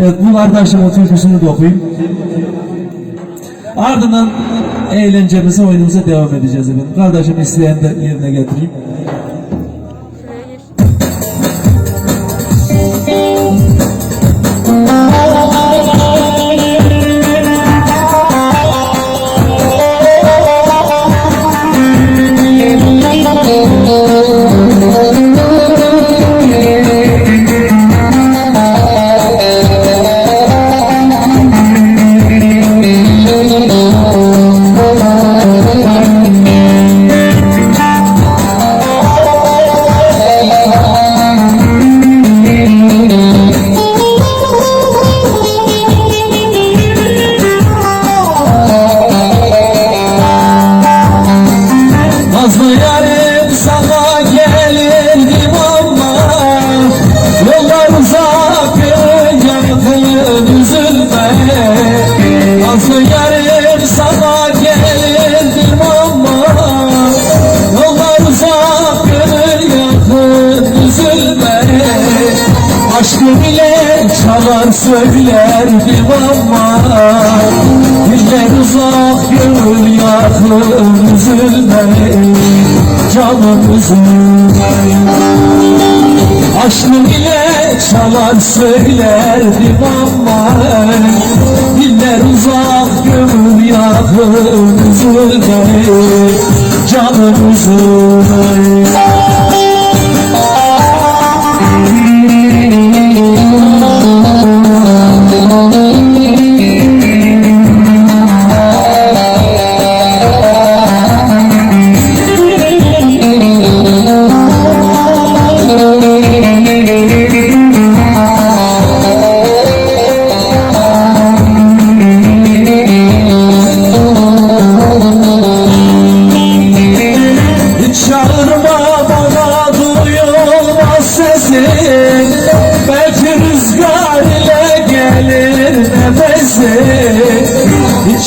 Evet bu kardeşim o türküsünü de okuyayım. Ardından eğlencemize, oyunumuza devam edeceğiz efendim. Kardeşim isteyen de yerine getireyim. Yarim sana gelirdim ama Yollar uzak yakın üzülme. Nazlı yarim sana gelirdim ama Yollar uzak yakın üzülme. Aşkım ile çalar söylerdim ama Diller uzak gönül yakın üzülme Canım üzülme Aşkım ile çalar söylerdim ama Diller uzak gönül yakın üzülme Canım üzülme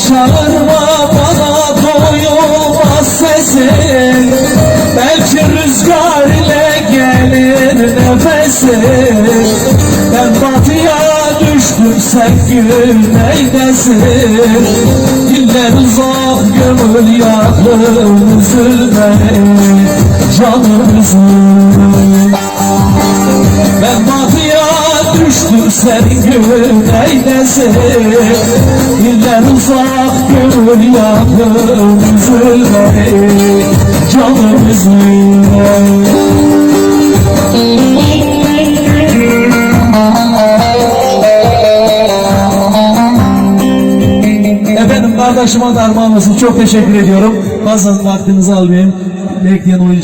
çağırma bana duyulmaz sesin. Belki rüzgar ile gelir nefesin. Ben batıya düştüm sen güneydesin Diller uzak gönül yakın üzülme. Canım üzülme. Ben batıya düştüm sen güneydesin Diller uzak gönül yakın üzülme Canım üzülme Efendim kardeşime de armağan olsun. Çok teşekkür ediyorum. Fazla vaktinizi almayayım. Bekleyen oyuncu